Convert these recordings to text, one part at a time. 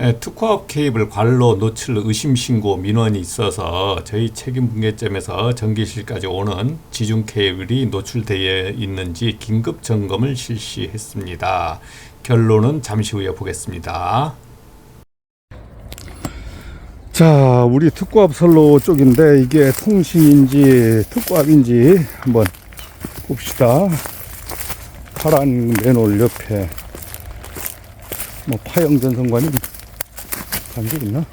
예, 특화업 케이블 관로 노출 의심 신고 민원이 있어서 저희 책임 분계점에서 전기실까지 오는 지중 케이블이 노출되어 있는지 긴급 점검을 실시했습니다. 결론은 잠시 후에 보겠습니다. 자, 우리 특고압 선로 쪽인데 이게 통신인지 특고압인지 한번 봅시다. 파란 맨홀 옆에 뭐 파형 전선관이 간적 있나?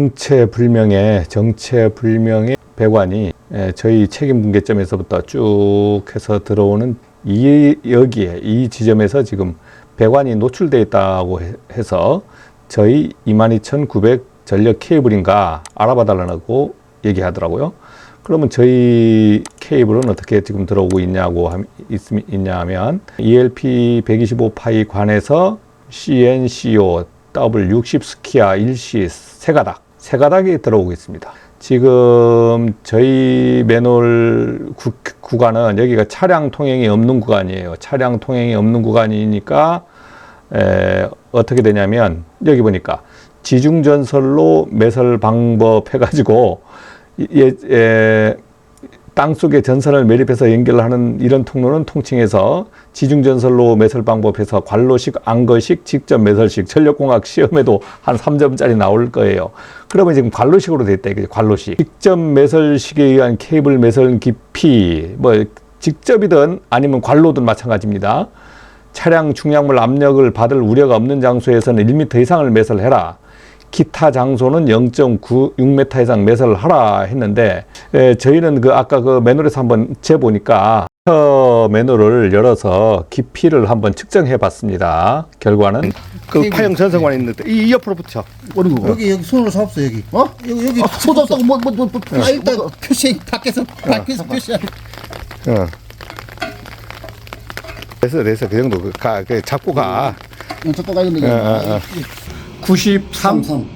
정체불명의 정체불명의 배관이 에, 저희 책임 분계점에서부터 쭉 해서 들어오는 이 여기에 이 지점에서 지금 배관이 노출되어 있다고 해- 해서 저희 22,900 전력 케이블인가 알아봐 달라고 얘기하더라고요. 그러면 저희 케이블은 어떻게 지금 들어오고 있냐고 함- 있- 있냐 하면 ELP 125 파이 관에서 CNCO W60 스키아 일시 세 가닥 세 가닥이 들어오고 있습니다. 지금 저희 맨홀 구, 구간은 여기가 차량 통행이 없는 구간이에요. 차량 통행이 없는 구간이니까 에, 어떻게 되냐면 여기 보니까 지중 전설로 매설 방법 해가지고 예, 예, 땅 속에 전선을 매립해서 연결하는 이런 통로는 통칭해서 지중전설로 매설 방법에서 관로식, 안거식, 직접 매설식, 전력공학 시험에도 한 3점짜리 나올 거예요. 그러면 지금 관로식으로 돼 있다 이거죠. 관로식. 직접 매설식에 의한 케이블 매설 깊이 뭐 직접이든 아니면 관로든 마찬가지입니다. 차량 중량물 압력을 받을 우려가 없는 장소에서는 1m 이상을 매설해라. 기타 장소는 0.96m 이상 매설을 하라 했는데 에, 저희는 그 아까 그 매놀에서 한번 재보니까 터 매놀을 열어서 깊이를 한번 측정해 봤습니다. 결과는 그 파형 전선관이 있는데 이 옆으로 붙여. 어느 거? 여기 여기 손으로 잡았어 여기. 어? 여기 여기 손 잡다고 뭐뭐 뭐, 뭐, 아 일단 표시 밖에서 밖에서 표시. 어. 됐어 됐어 그 정도 그, 가, 그 잡고 가. 저거 가는데. 어, 어, 어. 93 삼삼.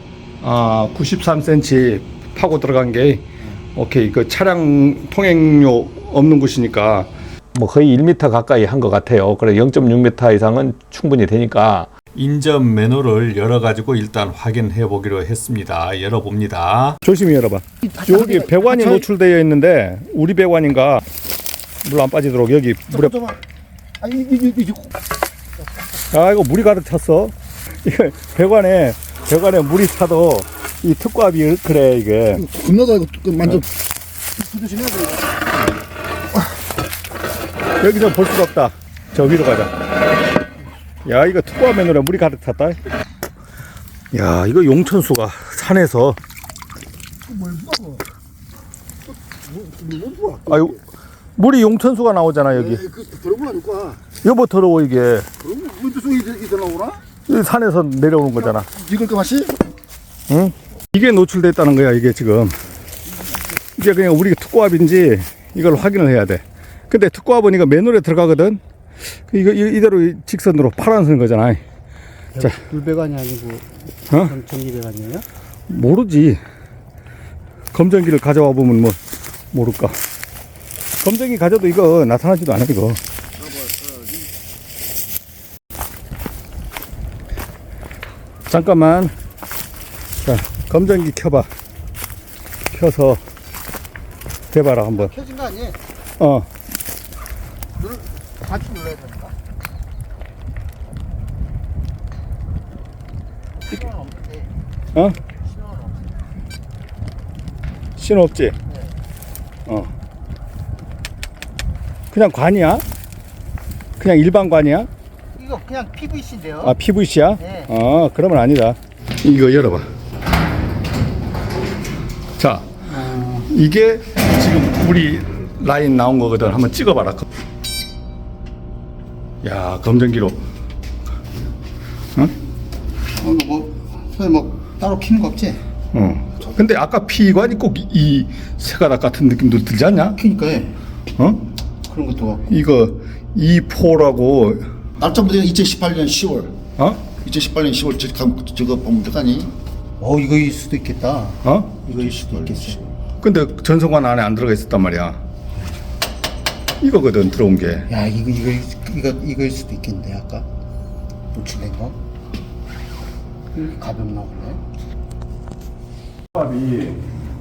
아, 93cm 파고 들어간 게 오케이 그 차량 통행료 없는 곳이니까 뭐 거의 1m 가까이 한 것 같아요. 그래 0.6m 이상은 충분히 되니까 인접 매너를 열어 가지고 일단 확인해 보기로 했습니다. 열어 봅니다. 조심히 열어봐. 여기 배관이 노출되어 있는데 우리 배관인가 물 안 빠지도록 여기 물에. 아아 이거 물이 가득 찼어. 이거 배관에 배관에 물이 차도 이 특과비 그래 이게 겁나다 이거 그 만져. 조심해야 돼. 여기서 볼 수가 없다. 저 위로 가자. 야, 이거 특과맨으로 물이 가득 찼다. 야, 이거 용천수가 산에서. 아유, 물이 용천수가 나오잖아, 여기. 그 들어보라니까. 여보 더러워, 이게. 그럼 문제 속에 이제 나오나? 이 산에서 내려오는 거잖아. 이걸 그 맛이? 응? 이게 노출됐다는 거야, 이게 지금. 이게 그냥 우리 특고압인지 이걸 확인을 해야 돼. 근데 특고압은 이거 맨홀에 들어가거든? 이거 이- 이대로 이 직선으로 파란선 거잖아. 자. 물배관이 아니고 어? 전- 전기 배관이에요? 모르지. 검정기를 가져와 보면 뭐 모를까. 검정기 가져도 이거 나타나지도 않아 이거. 잠깐만. 자, 검정기 켜봐. 켜서 대봐라 한번. 켜진 거 아니에요? 어. 같이 눌러야 되니까. 신호는 없는데. 어? 신호는 없어. 신호 없지? 어. 그냥 관이야? 그냥 일반 관이야? 이거 그냥 PVC인데요. 아 PVC야? 네. 어 그러면 아니다. 이거 열어봐. 자, 이게 지금 우리 라인 나온 거거든. 한번 찍어봐라. 야 검정기로. 응? 어, 뭐, 소위 뭐, 따로 키는 거 없지? 어. 근데 아까 피관이 꼭이 세가닥 같은 느낌도 들지 않냐? 키니까, 예. 어? 그런 것도 같고. 이거 E4라고 날짜부터 2018년 10월. 어? 2018년 10월 저, 감- 저거 보면 되가니? 어, 이거일 수도 있겠다. 어? 이거일 수도 있겠어. 근데 전성관 안에 안 들어가 있었단 말이야. 이거거든 들어온 게. 야 이거 이거 이거 이거일 수도 있겠는데 아까 노출된 거. 가볍나 보네. 밥이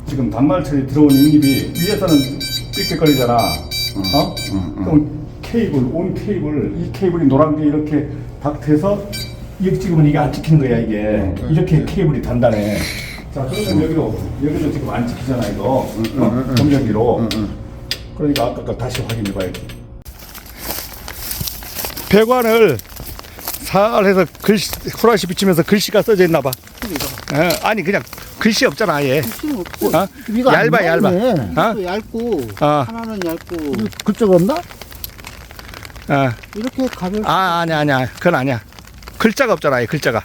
지금 단말 처리 들어온 인입이 위에서는 삑삑거리잖아. 어? 그럼 케이블, 온 케이블, 이 케이블이 노란 게 이렇게 닥트해서 이게 지금은 이게 안 찍히는 거야 이게. 이렇게 케이블이 단단해. 자 그러면 여기도 여기도 지금 안 찍히잖아 이거. 어? 검정기로. 그러니까 아까 거 다시 확인해 봐야지. 배관을 살해서 글씨 후라시 비치면서 글씨가 써져 있나 봐. 어, 아니 그냥 글씨 없잖아 아예. 어? 위가 안 얇아, 얇아. 나오네. 어? 얇고 어. 하나는 얇고 글자가 없나? 어. 이렇게 가볍. 아 아니야 아니야 그건 아니야. 글자가 없잖아 아예 글자가.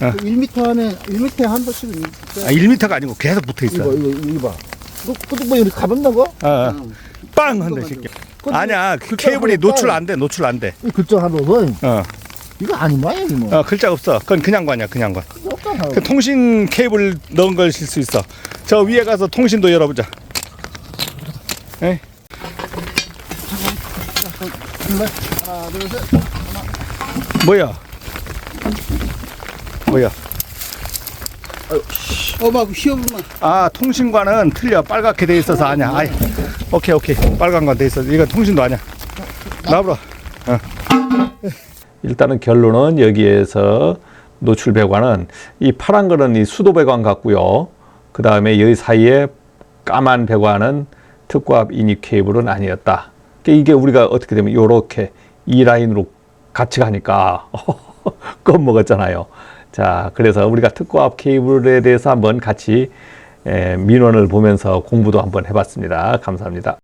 1m 안에 1m 한 번씩은 있어. 아, 1m가 아니고 계속 붙어 있어. 이거 이거 이거 봐. 너 그것도 뭐 이렇게 가볍나 거? 어, 어. 빵 한다 이 새끼. 아니야 그 케이블이 노출 안 돼 노출 안 돼. 이 글자 하나는 어, 이거 거야 이거 뭐. 어 글자가 없어. 그건 그냥 관이야 그냥 관. 없잖아. 그 통신 케이블 넣은 걸쓸수 있어. 저 위에 가서 통신도 열어보자. 에이. 하나 둘 셋. 뭐야? 뭐야? 어막 시험만. 아 통신관은 틀려 빨갛게 돼 있어서 아니야. 아이, 오케이 오케이 빨간 건 돼 있어. 이건 통신도 아니야. 나보라. 일단은 결론은 여기에서 노출 배관은 이 파란 거는 이 수도 배관 같고요. 그 다음에 여기 사이에 까만 배관은 특고압 인입 케이블은 아니었다. 그러니까 이게 우리가 어떻게 되면 이렇게 이 라인으로 같이 가니까 겁먹었잖아요. 자, 그래서 우리가 특고압 케이블에 대해서 한번 같이 에, 민원을 보면서 공부도 한번 해봤습니다. 감사합니다.